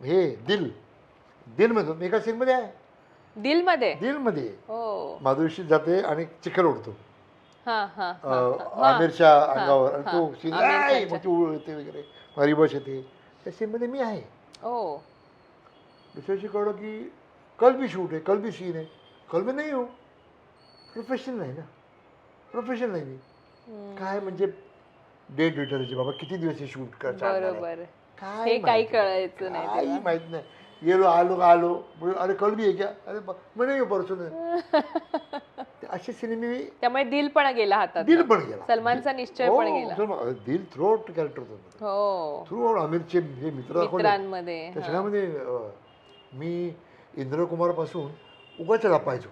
हे दिल. दिलमधून एका सीनमध्ये आहे दिलमध्ये दिलमध्ये? हो. माधुरीशी जाते आणि चिखल उडतो हा हा अं, आमिरच्या अंगावर. आणि तो सीन उडते वगैरे. हरिबश येते. त्या सीनमध्ये मी आहे. ओ दुसऱ्या दिवशी कळलं की कल भी शूट आहे कल भी सीन आहे कल मी नाही हो. प्रोफेशनल नाही ना. प्रोफेशनल नाही. मी काय म्हणजे डेट विचारायची बाबा किती दिवस हे शूट कर चालणार आहे? बरोबर. काय हे काही? कळायचं नाही काही तेव्हा. माहीत नाही. गेलो आलो आलो. अरे कल भी आहे क्या अरे ब- मैं नहीं हो परसों ते असे सिनेमे मी त्यामुळे दिल पण गेला हातात. दिल पण गेला. सलमानचा निश्चय हो, पण गेला. सलमान- दिल थ्रू आउट कॅरेक्टर होतं हो. थ्रू आउट आमिरचे हे मित्र दाखवले. मित्रांमध्ये त्या सगळ्यामध्ये अं, मी इंद्रकुमारपासून उगाच लपायचो.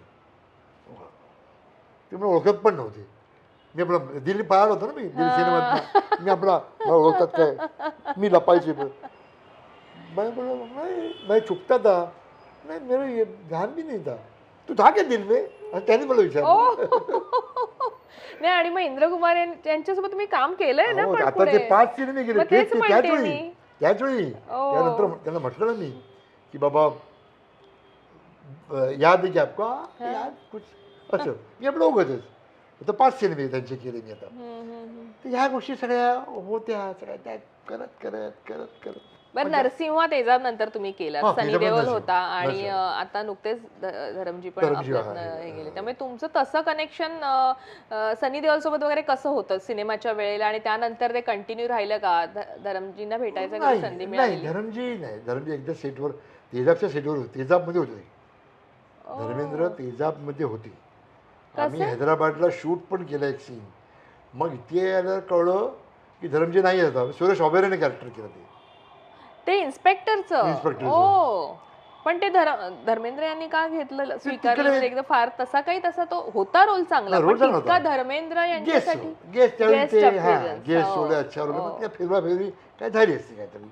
ते मला ओळखत पण नव्हते. मी आपला दिल्ली पाहायला होतो ना मी दिल्ली सिनेमात मी आपला मला ओळखतात काय? मी लपायचे पण मैं बोला नहीं मैं छुपता था नहीं मेरा ये ध्यान भी नहीं था तू था क्या दिल में? आणि त्याने मला विचारलं. नाही आणि मग इंद्रकुमार यां- यांच्यासोबत तुम्ही काम केलंय ना हो, पण आता पुढे? ते पाच सिनेमे गेले मग तेच ते म्हणते त्याच वेळी मी. त्याच वेळी. ओ. त्यानंतर त्यांना म्हटलं ना मी की बाबा अं, याद की आपको? हा, याद कुछ असं. मी आपलं उगतच आता पाच सिनेमे त्यांचे केले मी आता. तर ह्या गोष्टी सगळ्या होत्या सगळ्या त्या करत करत करत करत. बरं नरसिंहा तेजाब नंतर तुम्ही केलं हा, सनी तेजाब देओल नरसिंह. होता आणि. अं, आता नुकतेच ध- धरमजी पण धरमजी, हा, आपल्यातनं हा, हे हा, गेले. त्यामुळे तुमचं तसं कनेक्शन सनी देओल सोबत वगैरे कसं होतं सिनेमाच्या वेळेला आणि त्यानंतर ते कंटिन्यू राहिलं का? ध- धरमजींना भेटायचं कधी नाही संधी नाही मिळाली? धरमजी नाही. धरमजी एकदा सेटवर तेजाबच्या सेटवर होते. तेजाबमध्ये होते. धर्मेंद्र तेजाबमध्ये होते. आम्ही हैदराबादला शूट पण केलं एक सीन मग इथे आल्यावर कळलं की धरमजी नाही येतात सुरेश ओबेरेने कॅरेक्टर केलं ते. ते इन्स्पेक्टरचं. हो पण ते धर- धर्मेंद्र यांनी का घेतलं स्वीकारलं? म्हणजे एकदा फार तसा काही तसा तो होता रोल चांगला. होता. धर्मेंद्र गेस्ट यांच्यासाठी गेस्ट हां. गेस्ट हो. अच्छा हो. फिरवा फिरवी काय झाली असते काहीतरी?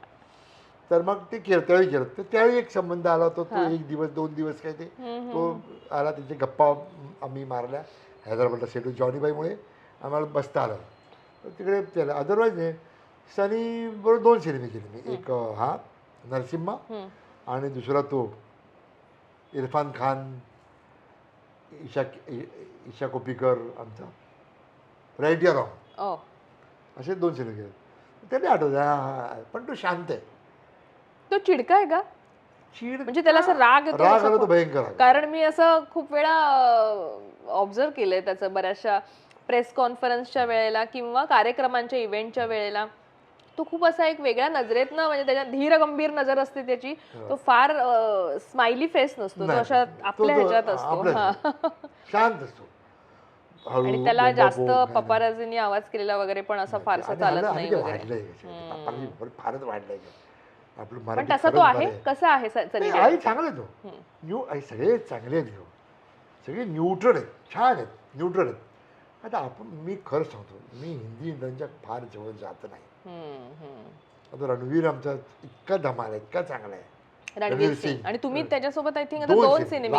तर मग ते त्यावेळी केलं तर त्यावेळी एक संबंध आला होता तो एक दिवस दोन दिवस काय ते तो आला त्याचे गप्पा आम्ही मारल्या हैदराबादला सेटू जॉनीबाईमुळे आम्हाला बसता आलं तर तिकडे त्याला अदरवाईज नाही सनी बरोबर दोन सिनेमे केले मी. एक हा नरसिम्हा. आणि दुसरा तो इरफान खान ईशा ईशा कोपीकर आमचा. राईट या रॉंग. असे दोन सिनेमे केले. त्याने आठवतं हा. पण तो शांत आहे. तो चिडका आहे का? चीड म्हणजे त्याला असं राग येतो राग असं आला तो खूप- भयंकर राग. कारण मी असं खूप वेळा ऑब्झर्व केलंय त्याचं बऱ्याचशा प्रेस कॉन्फरन्सच्या वेळेला किंवा कार्यक्रमांच्या इव्हेंटच्या वेळेला. तो खूप असा एक वेगळ्या नजरेतनं म्हणजे त्याच्या धीर गंभीर नजर असते त्याची. तो फार स्माइली फेस नसतो. तो हो. नाही, अशा तो- आपल्या तो ह्याच्यात असतो. आपल्या हा. शांत असतो. हळू, आणि त्याला बोंबा जास्त बोंब, नाही. पपाराजींनी आवाज केलेला वगैरे पण असा फारसा आणि चालत नाही वगैरे. वाढलंय. पप्पांनी फारच वाढलंय. आपलं पण मराठी तसा तो आहे? आहे. कसा आहे? आई चांगला आहे तो. न्यू आई सगळे चांगले आहेत सगळे न्यूट्रल आहेत छान आहेत न्यूट्रल आहेत. आता आपण मी खरं सांगतो मी हिंदी इंडियनच्या फार जवळ जात नाही. आता रणवीर आमचा इतका धमाल आहे इतका चांगला आहे. रणवीर सिंग. आणि तुम्ही त्याच्यासोबत आय थिंक आता दोन सिनेमे.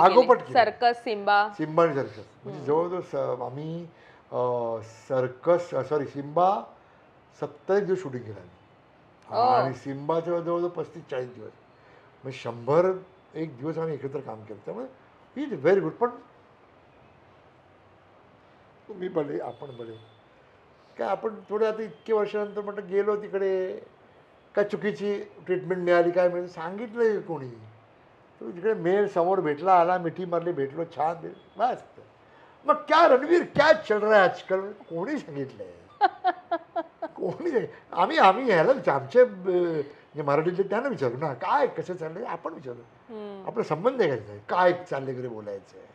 सर्कस सिम्बा सिम्बा आणि सर्कस म्हणजे जवळजवळ आम्ही सर्कस सॉरी सिम्बा सत्तर दिवस शूटिंग केलं आणि सिम्बाचं जवळजवळ पस्तीस चाळीस दिवस. म्हणजे शंभर एक दिवस आम्ही एकत्र काम केलं. त्यामुळे इज व्हेरी गुड. पण तुम्ही बरे आपण बरे काय आपण थोडे आता इतके वर्षानंतर म्हटलं गेलो तिकडे काय चुकीची ट्रीटमेंट मिळाली काय मिळाली सांगितलं कोणी? तो तिकडे मेल समोर भेटला आला मिठी मारली भेटलो छान बस. मग क्या रणवीर क्या चल रहा है आजकाल? कोणी सांगितलंय? कोणी. आम्ही आम्ही विचार आमचे जे मराठीतले त्यांना विचारू ना काय कसं चाललंय आपण विचारू. आपला संबंध आहे काय काय चाललंय वगैरे बोलायचं? आहे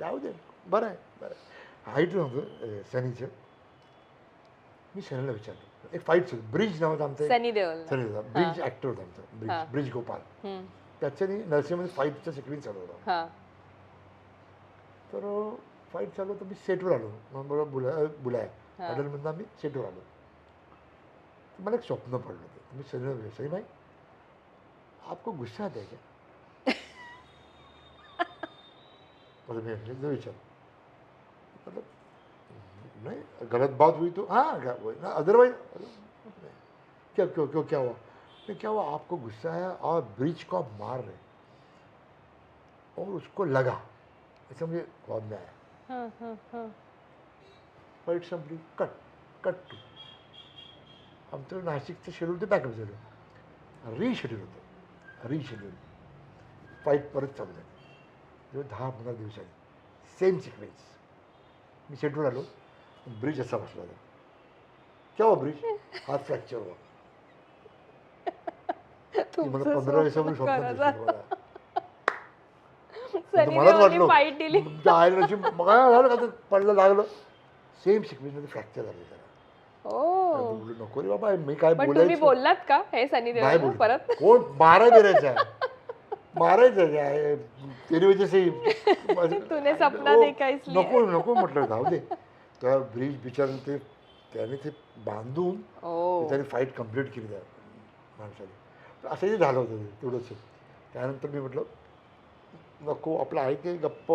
जाऊ दे. बरं आहे बरं आहे. हाईट नव्हतं सनीचं. मी सनीला विचारलं. एक फाईट सुरू. ब्रिज नावाचा आमचा सनी होता ब्रिज ॲक्टर होता आमचा. ब्रिज ब्रिज गोपाल. त्याच्यानी नरसिंहमध्ये फाईटचं सिक्वेन्स चालू होता. तर फाईट चालू होतं. मी सेटवर आलो. मग बरोबर बुला बुलाय हा. हॉटेलमधून आम्ही सेटवर आलो तर मला एक स्वप्न पडलं होतं मी सनी सनी भाई? आपको गुस्सा आता है क्या? मतलब जो विचार मतलब नहीं गलत बात हुई तो हाँ अदरवाइज़ क्या क्यों क्यों क्या हुआ? उसमें क्या हुआ? आपको गुस्सा आया और ब्रिज को आप मार रहे और उसको लगा। ऐसा मुझे में आया। फाईट संपली कट कट टू आमचं नाशिकचं शेड्यूल ते बॅकअप झालं. रिशेड्यूल होतं. रिशेड्यूल फाईट परत चालू झाली. जवळ दहा पंधरा दिवसांनी सेम सिक्वेन्स मी शेड्यूल आलो. ब्रिज असा बसला होता. केव्हा ब्रिज हात. फ्रॅक्चर ती मला पंधरा दिवसापूर्वी स्वप्न मला. वाटलं मग काय झालं का पडलं लागलं. सेम सिक्वेन्समध्ये फ्रॅक्चर झालं ओ. बोललो, नको रे बाबा मी काय. पण तुम्ही बोलायचं बोललात का? हे सनी नाही बोललो. परत? कोण? मारा दिरायचा आहे मारायचं आहे. तेरी वजह से तूने सपना ओ, देखा इसलिए. नको नको म्हटलं जाऊ दे. त्या ब्रिज बिचारून ते त्याने ते बांधून ओ. त्याने फाईट कंप्लीट केली त्या माणसाने. असंही झालं होतं ते तेवढंच. त्यानंतर मी म्हटलं नको आपलं आहे ते गप्प.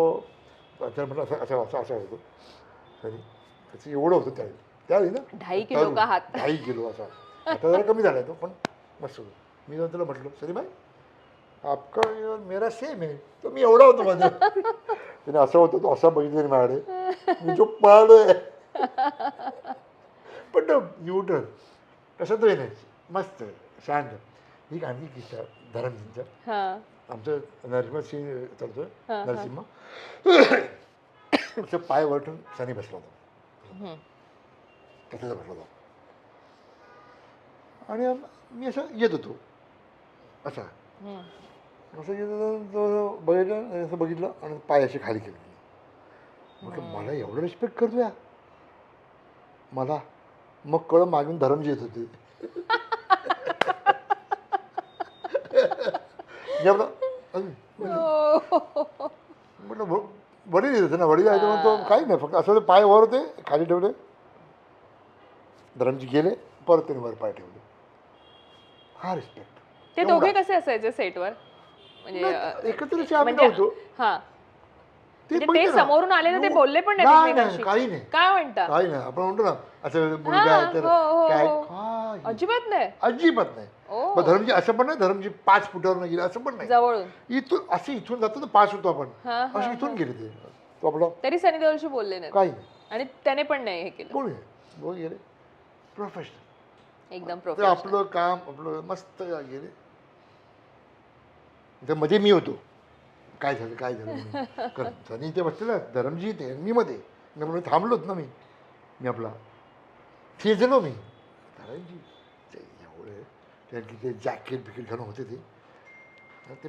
म्हटलं असं असं असं असं होतं. तरी त्याचं एवढं होतं त्यावेळी त्यावेळी ना? ढाई किलो. का हात. ढाई किलो असा. आता जरा कमी झाला तो पण मस्त होतो. मी जाऊन त्याला म्हटलं सरी भाई आपका मेरा सेम आहे. तो मी एवढा होतो माझं. त्याने असं होतं तो असा बघितलं माझ्याकडे. मी जो पळालोय पण तो न्यूट्रल कसं तो नाही मस्त शांत ही आणखी किस्सा धरमजींचा हा. आमचं नरसिंह सिंह चालतोय हा, हा. नरसिंह. पाय वरटून सनी बसला होता. बसला होता आणि मी असं येत होतो असा. असं येत होतो बघितलं असं बघितलं आणि पाय असे खाली केले म्हटलं मला एवढं रिस्पेक्ट करतो या मला मग कळ मागून धरमजी येत होते. म्हटलं वडील येत ना वडील आहे तर तो काही नाही फक्त असं पाय वर होते खाली ठेवले. धरमजी गेले परत त्याने वर पाय ठेवले. हा रिस्पेक्ट ते दोघे कसे असायचे सेटवर? म्हणजे अ, एकत्र आम्ही म्हणजे नव्हतो. हा. ते म्हणजे ते. समोरून आले ना ते बोलले पण नाही. काही नाही. काय म्हणता? काही नाही आपण म्हणतो ना असं मुलगा हा, आहे तर हो, हो, काय हो. काही अजिबात नाही. अजिबात नाही. मग धरमजी असं पण नाही धरमजी पाच फुटावर गेले असं पण नाही. इथून असे इथून जातो तर पाच होतो आपण. हा, हा, असे इथून गेले ते. तो आपला तरी सनी देओलशी बोलले नाहीत. काही नाही. आणि त्याने पण नाही हे केलं. कोणी नाही गेले. प्रोफेशनल एकदम ते प्रोफेशनल आपलं काम आपलं मस्त गेले. त्यामध्ये मी होतो. काय झालं काय झालं म्हणून. कारण सनी इथे बसलेला धरमजी इथे मी मध्ये. मी म्हणून थांबलोच ना मी. मी आपला थिजलो मी. धरमजी ते एवढे त्यांची ते जॅकेट बिकेट घालून होते ते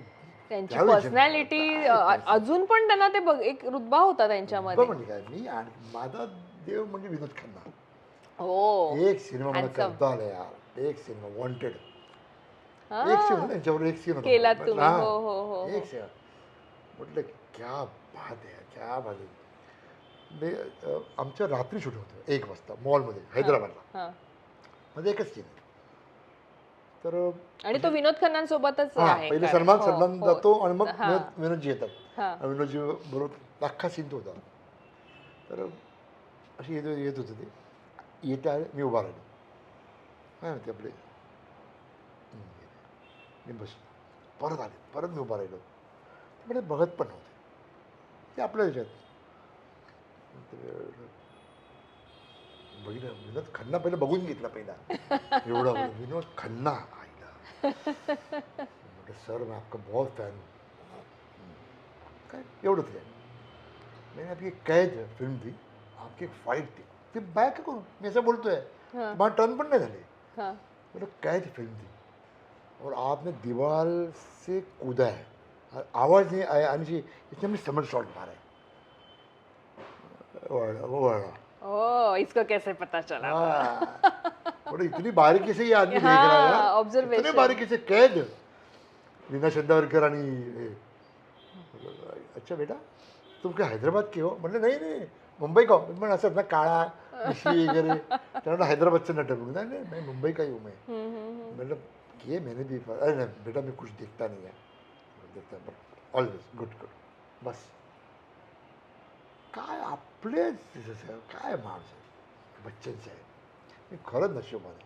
त्यांची त्यावेळी पर्सनॅलिटी अजून पण त्यांना ते बघ एक रुतबा होता बरं त्यांच्यामध्ये म्हणजे काय मी आणि माझा देव म्हणजे विनोद खन्ना. हो. एक सिनेमा मला Handsome. करता आला यार. एक सिनेमा वॉन्टेड हा. एक सीन होता त्यांच्यावर एक सीन होता. केलात तुम्ही. हा. हो, हो, हो, हो. एक सीन म्हटलं क्या बात आहे क्या बात आहे मी अ, आमचं रात्री शूट होतं एक वाजता मॉलमध्ये हैदराबादला. हा. मध्ये एकच सीन तर आणि तो विनोद खन्नांसोबतच हा आहे पहिले कारण- सलमान हो, सलमान हो. जातो आणि मग हा. विनोद- विनोदजी येतात. हा. आणि विनोदजी बरोबर अख्खा सीन तो होता. तर अशी येत येत होतं ते. येते आहे मी उभा राहिलो. काय म्हणते आपले? हम्म. मी बसलो परत आले. परत मी उभा राहिलो. म्हणजे बघत पण नव्हते. ते आपल्या ह्याच्यात. बघितलं विनोद खन्ना पहिला बघून घेतला पहिला. एवढा. विनोद खन्ना आईला. म्हटलं सर मैं आपका बहुत फ़ैन काय एवढंच काय मैंने आपकी एक कैद फ़िल्म थी आपकी एक फाईट थी ते बाय का करू? मी असं बोलतोय. हा. मला टर्न पण नाही झाले. मतलब कैद फ़िल्म थी और आपने दीवार से कूदा है. और आवाज़ नहीं आया आनी चाहिए इसने मैं समझ शॉट मारा है। वळला, वो वळला ओ इसको कैसे पता चला हाँ। इतनी बारीकी से ये आदमी देख हाँ, रहा है यार। इतने बारीकी से कैद। लीना चंदावरकर आणि. अच्छा बेटा तुम क्या हैदराबाद के हो? म्हटलं नाही नाही मुंबई का हो?" पण असं ना काळा मिशी वगैरे त्याला हैदराबादचं नटक नाही नाही मैं मुंबई का ही हूँ मैं। हम्म, हम्म, हम्म. मतलब किए मैंने भी अरे नहीं बेटा मैं कुछ देखता नहीं है। देखता बट ऑलवेज गुड गुड बस। काय पुढेच तिचं साहेब काय माणूस आहे? बच्चन साहेब. मी खरंच नशिबाने.